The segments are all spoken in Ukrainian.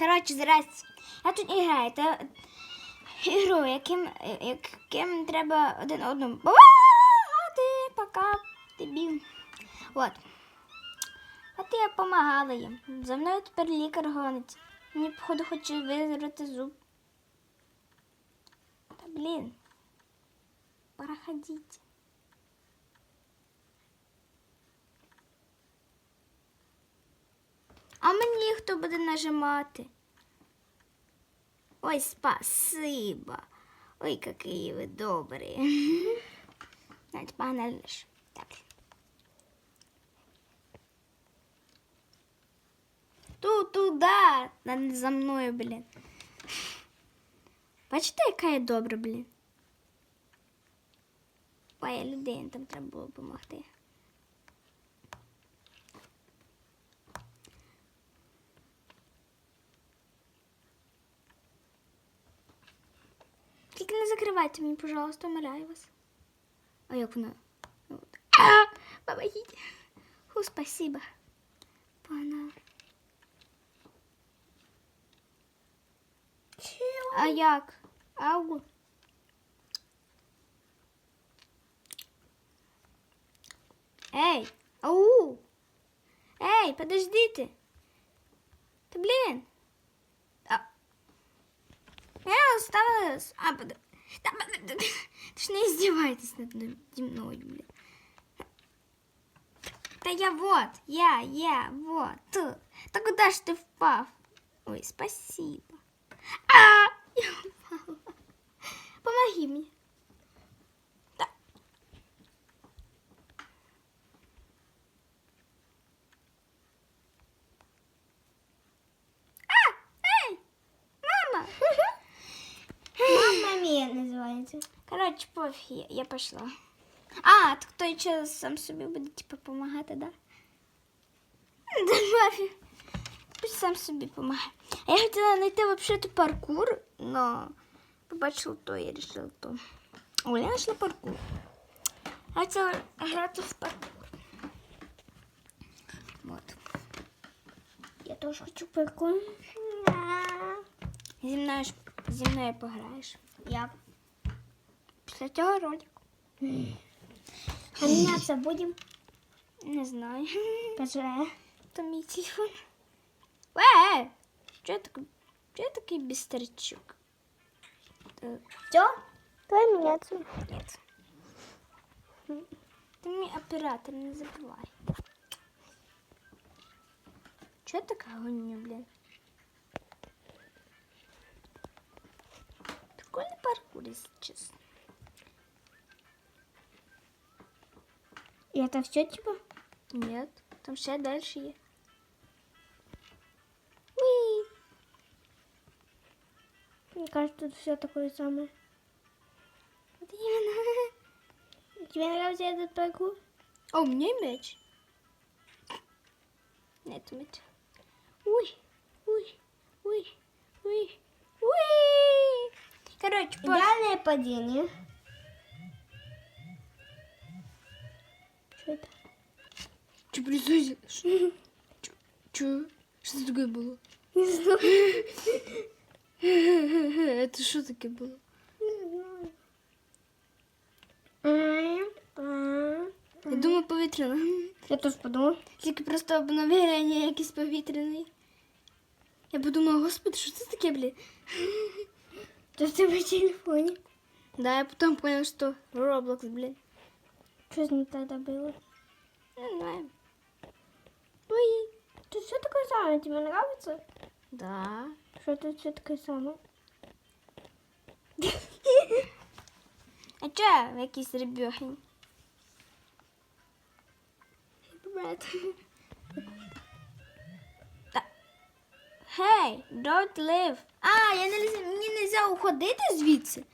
Коротше, здрасте. Я тут і граю. Та ігру, яким, яким треба один одному. Бувати, пока дебіл. От. От я допомагала їм. За мною тепер лікар гонить. Мені, походу, хоче визрати зуб. Та блін. Проходіть. хто буде нажимати? Ой, спасибо. Ой, какие вы добрые. Знаете, погнали лиш. Так. Тут, туда. Надо за мною, блін. Бачите, яка я добра, блін. Ой, я людині там треба було допомогти. Закривайте мені, пожалуйста, умоляю вас. А як вона? Помогите. Фу, спасибо. Погнали. А як? Ау. Ей, ау. Ей, подождите. Та блін. А. Я оставилась. А, под... Та, под- Ти ж не издевайтесь над мною, блін. Та я вот, я, я, вот. Тут. Та куда ж ти впав? Ой, спасибо. А! Я упала. Помоги мне. Короче, пофиг, я, я пошла. А, так той че сам собі буде типа помагати, да? Да пофіг. Пусть сам собі помагає. А я хотіла знайти вообще-то паркур, но побачила то і решила то. О, я знайшла паркур. Я хотіла грати в паркур. Вот. Я теж хочу паркур. Зі мною, зі мною пограєш. Як? Після цього ролику. А мінятися будемо? Не знаю. Каже. То мій телефон. Е! Чого я такий, чого я такий бістерчук? Все? Давай мінятися. нет. Ти мій оператор, не забувай. Чого я така гоню, блін? Прикольний паркур, якщо чесно. І це все, типа? Нет, там ще далі є. Уі! Мне кажется, тут все такое самое. От іменно. Тебе нравится этот паркур? О, мне меч. Нет меч. Уй, уй, уй, уй, уй. Короче, по... Идеальное падение. Что это? Че происходит? Че? Что это такое было? Не знаю. Это что таке было? Не знаю. Я думаю, повітряна. Я тоже подумал. Тільки просто обновлення якесь повітряне. Я подумала, господи, що це таке, блін? То есть ты в телефоне. Да, я потом понял, что Roblox, блин. Что с ним тогда было? Не знаю. Уи. Тут все такое самое. Тебе нравится? Да. Что тут все такое самое? А чо якийсь ребёхень? Брат. Hey, don't leave. А, я не мені не можна уходити звідси.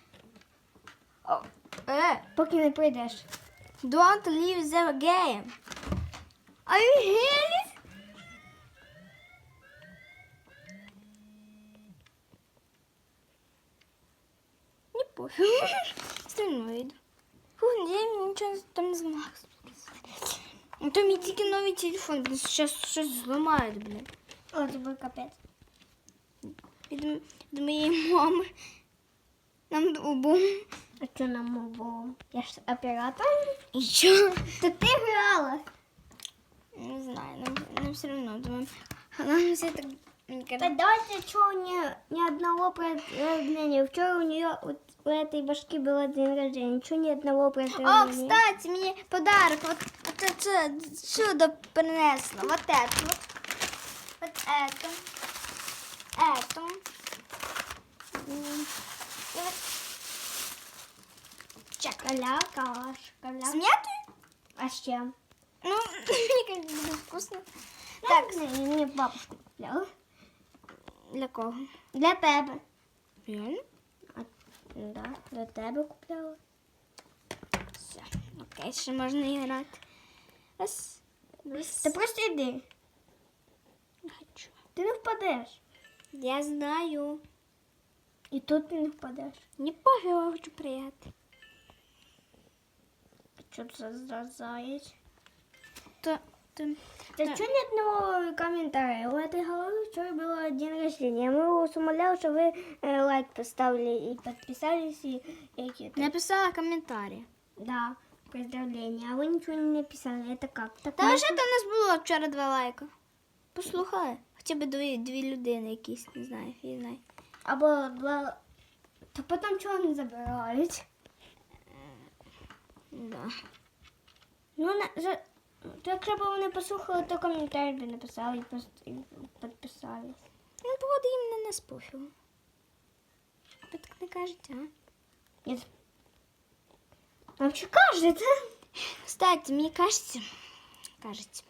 О, е, Поки не прийдеш. don't leave the game. Are you hearing? Не пофіг. Стрільно йду. Фу, я нічого там не знаю. Ну, то мій тільки новий телефон, блін, зараз щось зламають, блін. О, це буде капець. від, м- від моєї мами. Нам обом. А що нам обом? Я ж оператор. І що? Та ти грала. Не знаю, нам, нам все одно думаємо. А нам все так. мені Та кажуть, давайте чего ни, ни одного поздравления. Вчера у нее вот у этой башки было день рождения. Ничего ни одного О, поздравления. кстати, мені подарок. Вот, вот це чудо принесло. Вот это. Вот, вот это. Это. М, і от Чек. Коля, калаш, коля. З м'ятою? А с чем? Ну, мені кажуть, буде вкусно. Так, Так, мне, мне бабушка купляла. для кого? Для тебе. Реально? Да, для тебе купляла. Все. Окей, ще можна грати. Раз. Раз. Ти просто йди. Хочу. Ти не впадеш. Я знаю. І тут ти не впадеш. Не пофіг, я хочу приїхати. Що це за? То, то... Да Да. что ни одного комментария? У этой головы вчера было день рождения. Мы вас умоляли, что вы э, лайк поставили и подписались и, и какие-то. Написала коментарі. Да, поздравления. А вы ничего не написали. Это как? Так Та можно? лише там у нас було вчора два лайка. Послухали. Хоча б дві, дві людини якісь, не знаю, я знаю. Або два... То потом чего не забирають? Да. Ну, на, якщо б вони послухали, то коментарі б написали і, підписались. Ну, погода їм не нас пофігу. Ви так не кажете, а? Нет. Вам что кажется? Кстати, мені кажеться, кажеться,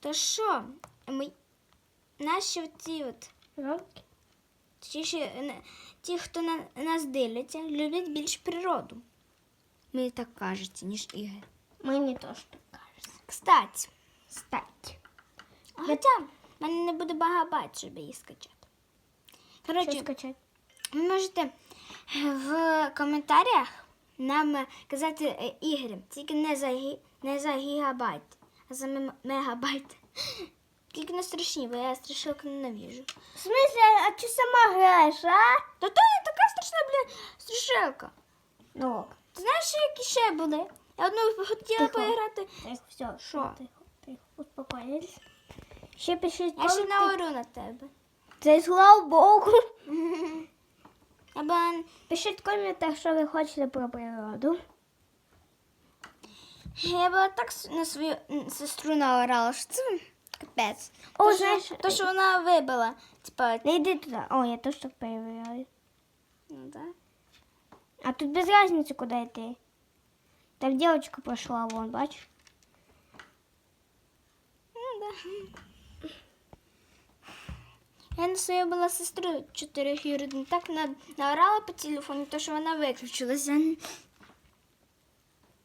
то що, ми, наші оці от, Ромки? точніше, ті, хто на нас дивляться, люблять більш природу. Мені так кажеться, ніж ігри. Мені теж так. Кстати, Кстати. хоча в мене не буде багабайт, щоб її скачати. Коротше, скачати? ви можете в коментарях нам казати е, ігри, тільки не за, гі- не за гігабайт, а за мегабайт. Тільки не страшні, бо я страшилку ненавіжу. В смысле, а ты сама граешь, а? Та то не така страшна, блін, страшилка. Ну, Ти знаєш, які ще були? Я одну хотіла Тихо. поіграти. так, все, Що? Тихо, тихо, успокоїлись. Ще пишіть Я ще наору на тебе. Це слава Богу. Або Пишіть в коментах, що ви хочете про природу. я була так на свою сестру наорала, що це капець. О, то, знаєш, що, то, що вона вибила. Типа, Не йди туди. О, я теж так перевіряю. ну да. А тут без разницы, куда йти. Так девочка пошла вон, бачиш? Ну да. Я на свою була сестру чотирьохюрідну так на, наорала по телефону, то що вона виключилася.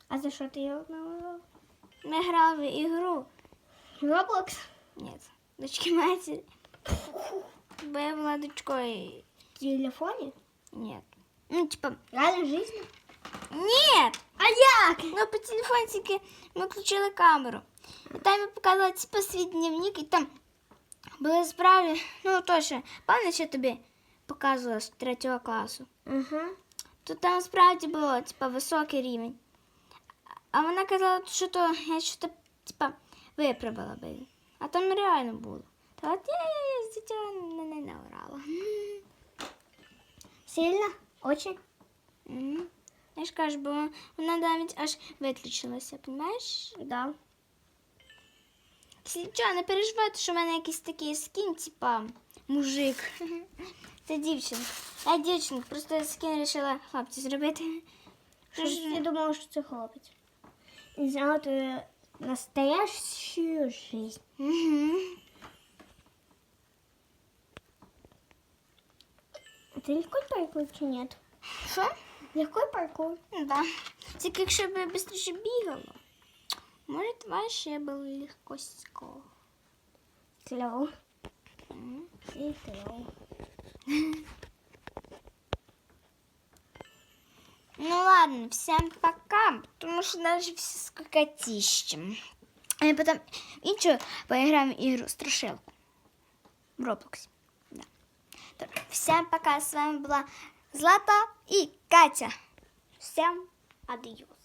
А за що ти його назвала? Ми грали в ігру. Роблокс? Ні, дочки матері. Бо я була дочкою. В телефоне? Ні. Ну, типа, Реально жизнь? Ні! А як? Ну, по телефону тільки ми включили камеру. І там я показала типу, свій дневник, і там були справи. Ну, точно, пам'ятаєш, я тобі показувала з третього класу. Ага. То там справді було, типа, високий рівень. А вона казала, що то я що то, типа, виправила би. А там реально було. Та от я, я, я з дитя не, не наорала. Сильно? Очень? Мгм. Я ж кажу, бо вона навіть аж виключилася, розумієш? Да. Слідчо, не переживайте, що в мене якийсь такий скін, типа мужик. Це дівчинка. Я дівчинка, просто скін вирішила хлопці зробити. Що ж я думала, що це хлопець. Не знала ти настоящую жизнь. Угу. А ты легкой паркур чи нет? Що? Легкой паркур? Да. Тільки якщо б я швидше бігала, може, важче було легкосько. Клево. Мгм. И клево. Ну ладно, всем пока, потому что даже все скукотищем. А потом еще поиграем в игру Страшилку в Роблоксе. Да. Всем пока. С вами была Злата и Катя. Всем адіос.